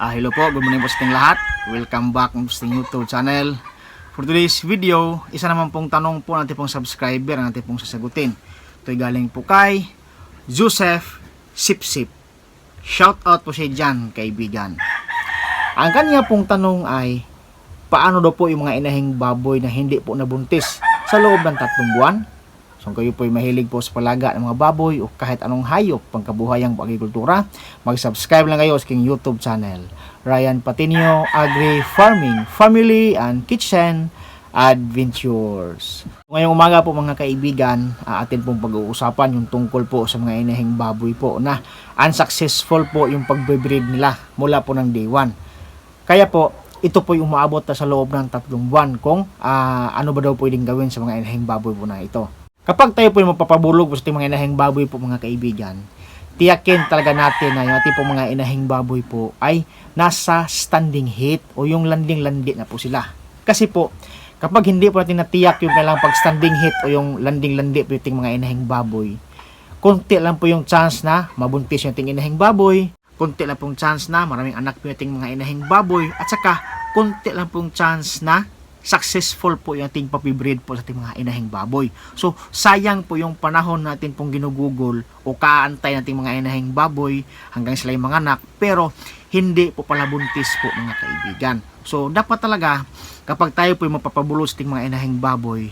Ah, hello po, good morning po sa lahat. Welcome back sa YouTube channel. For today's video, isa naman pong tanong po natin pong subscriber ang natin pong sasagutin. Ito'y galing po kay Joseph Sipsip. Shout out po siya dyan, kaibigan. Ang kanya pong tanong ay, paano daw po yung mga inahing baboy na hindi po nabuntis sa loob ng tatlong buwan? So kayo po ay mahilig po sa palaga ng mga baboy o kahit anong hayop pangkabuhayang agrikultura, mag-subscribe lang kayo sa aking YouTube channel. Ryan Patinio Agri Farming, Family and Kitchen Adventures. Ngayong umaga po mga kaibigan, uh, atin pong pag-uusapan yung tungkol po sa mga inahing baboy po na unsuccessful po yung pagbe-breed nila mula po ng day 1. Kaya po, ito po yung umaabot na sa loob ng tatlong buwan kung ah, ano ba daw pwedeng gawin sa mga inahing baboy po na ito. Kapag tayo po yung mapapabulog po sa ating mga inahing baboy po mga kaibigan, tiyakin talaga natin na yung ating po mga inahing baboy po ay nasa standing heat o yung landing-landi na po sila. Kasi po, kapag hindi po natin natiyak yung kailangang pag standing heat o yung landing-landi po yung mga inahing baboy, konti lang po yung chance na mabuntis yung ating inahing baboy, konti lang pong chance na maraming anak po yung ating mga inahing baboy, at saka konti lang pong chance na successful po yung ating papibreed po sa ating mga inahing baboy. So, sayang po yung panahon natin pong ginugugol o kaantay nating mga inahing baboy hanggang sila yung mga anak, pero hindi po pala buntis po mga kaibigan. So, dapat talaga, kapag tayo po yung mapapabulo sa ating mga inahing baboy,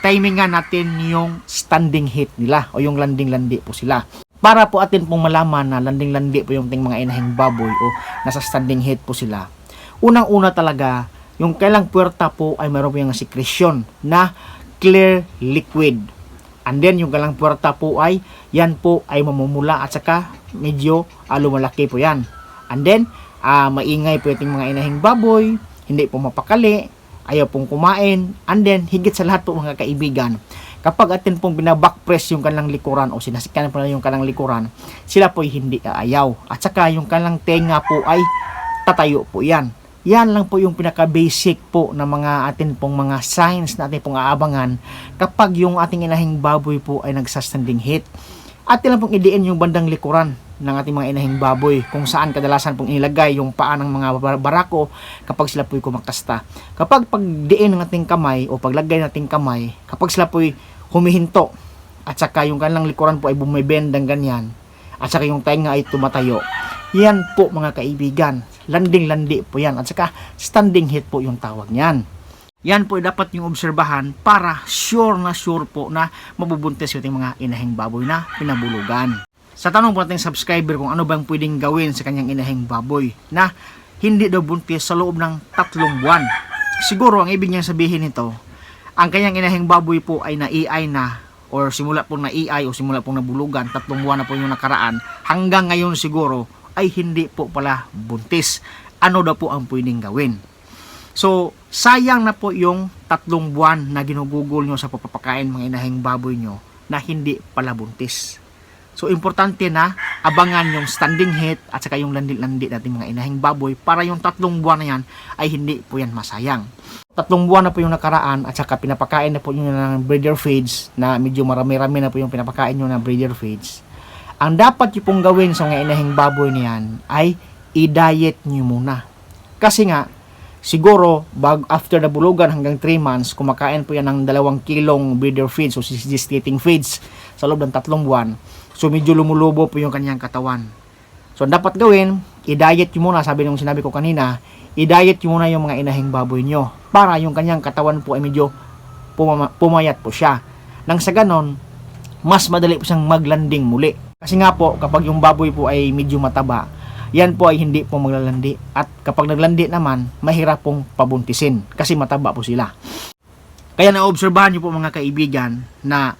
timingan natin yung standing heat nila o yung landing-landi po sila. Para po atin pong malaman na landing-landi po yung ating mga inahing baboy o nasa standing heat po sila. Unang-una talaga, yung kailang puwerta po ay meron po yung secretion na clear liquid. And then yung kailang puwerta po ay yan po ay mamumula at saka medyo uh, lumalaki po yan. And then ah, maingay po yung mga inahing baboy, hindi po mapakali, ayaw pong kumain, and then higit sa lahat po mga kaibigan, kapag atin pong binaback press yung kanilang likuran o sinasikan po na yung kanilang likuran, sila po ay hindi aayaw. At saka yung kanilang tenga po ay tatayo po yan. Yan lang po yung pinaka-basic po na mga atin pong mga signs na atin pong aabangan kapag yung ating inahing baboy po ay nagsastanding hit. Atin lang pong idiin yung bandang likuran ng ating mga inahing baboy kung saan kadalasan pong ilagay yung paa ng mga bar- barako kapag sila po'y kumakasta. Kapag pagdiin ng ating kamay o paglagay ng ating kamay, kapag sila po'y humihinto at saka yung kanilang likuran po ay bumibendang ganyan at saka yung tenga ay tumatayo, yan po mga kaibigan, landing-landi po yan at saka standing hit po yung tawag niyan. Yan po dapat yung obserbahan para sure na sure po na mabubuntis yung mga inahing baboy na pinabulugan. Sa tanong po nating subscriber kung ano bang pwedeng gawin sa kanyang inahing baboy na hindi daw buntis sa loob ng tatlong buwan. Siguro ang ibig niyang sabihin nito, ang kanyang inahing baboy po ay na-EI na or simula po na EI o simula po nabulugan, tatlong buwan na po yung nakaraan, hanggang ngayon siguro ay hindi po pala buntis. Ano daw po ang pwedeng gawin? So, sayang na po yung tatlong buwan na ginugugol nyo sa papapakain mga inahing baboy nyo na hindi pala buntis. So, importante na abangan yung standing heat at saka yung landi-landi natin mga inahing baboy para yung tatlong buwan na yan ay hindi po yan masayang. Tatlong buwan na po yung nakaraan at saka pinapakain na po nyo ng breeder feeds na medyo marami-rami na po yung pinapakain nyo ng breeder feeds. Ang dapat nyo pong gawin sa mga inahing baboy na yan ay i-diet nyo muna. Kasi nga, siguro bag after the bulugan hanggang 3 months, kumakain po yan ng dalawang kilong breeder feeds o gestating feeds sa loob ng tatlong buwan. So medyo lumulubo po yung kanyang katawan. So ang dapat gawin, i-diet nyo muna, sabi nung sinabi ko kanina, i-diet nyo muna yung mga inahing baboy nyo para yung kanyang katawan po ay medyo pumama- pumayat po siya. Nang sa ganon, mas madali po siyang maglanding muli. Kasi nga po, kapag yung baboy po ay medyo mataba, yan po ay hindi po maglalandi. At kapag naglandi naman, mahirap pong pabuntisin kasi mataba po sila. Kaya naobserbahan nyo po mga kaibigan na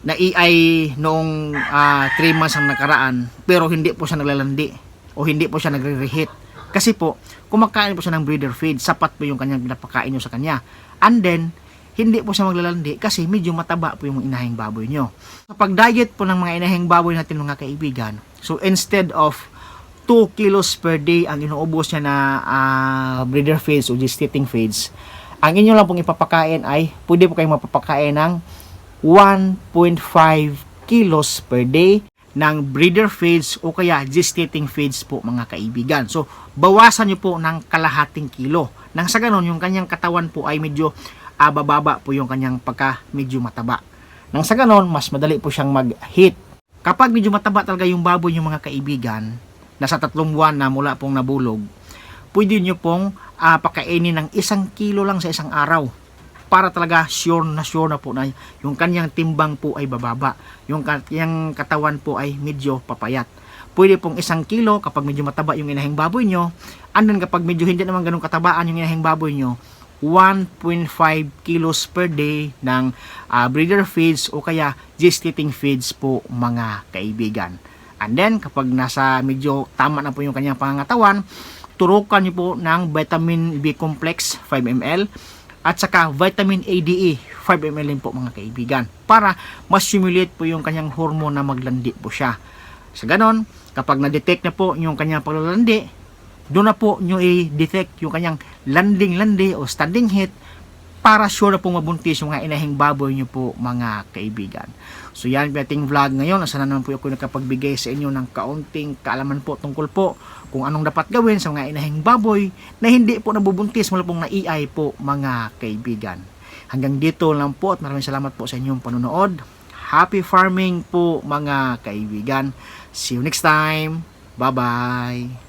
na EI noong 3 months ang nakaraan pero hindi po siya naglalandi o hindi po siya nagre-reheat. Kasi po, kumakain po siya ng breeder feed, sapat po yung kanyang pinapakain nyo sa kanya. And then, hindi po siya maglalandi kasi medyo mataba po yung inahing baboy nyo. Kapag diet po ng mga inahing baboy natin mga kaibigan, so instead of 2 kilos per day ang inuubos niya na ah, breeder feeds o gestating feeds, ang inyo lang pong ipapakain ay pwede po kayong mapapakain ng 1.5 kilos per day ng breeder feeds o kaya gestating feeds po mga kaibigan. So, bawasan nyo po ng kalahating kilo. Nang sa ganon, yung kanyang katawan po ay medyo ah, bababa po yung kanyang pagka medyo mataba. Nang sa ganon, mas madali po siyang mag-hit. Kapag medyo mataba talaga yung baboy yung mga kaibigan, nasa tatlong buwan na mula pong nabulog, pwede nyo pong ah, pakainin ng isang kilo lang sa isang araw para talaga sure na sure na po na yung kanyang timbang po ay bababa. Yung kanyang katawan po ay medyo papayat. Pwede pong isang kilo kapag medyo mataba yung inahing baboy nyo. And then kapag medyo hindi naman ganun katabaan yung inahing baboy nyo, 1.5 kilos per day ng ah, breeder feeds o kaya gestating feeds po mga kaibigan. And then kapag nasa medyo tama na po yung kanyang pangangatawan, turukan niyo po ng vitamin B complex 5 ml at saka vitamin ADE 5 ml din po mga kaibigan para ma-stimulate po yung kanyang hormone na maglandi po siya. Sa ganon, kapag na-detect na po yung kanyang paglalandi, doon na po nyo i-detect yung kanyang landing-landi o standing heat para sure na po mabuntis yung mga inahing baboy nyo po mga kaibigan. So yan po ating vlog ngayon. Sana naman po ako nakapagbigay sa inyo ng kaunting kaalaman po tungkol po kung anong dapat gawin sa mga inahing baboy na hindi po nabubuntis mula pong naiay po mga kaibigan. Hanggang dito lang po at maraming salamat po sa inyong panonood. Happy farming po mga kaibigan. See you next time. Bye-bye.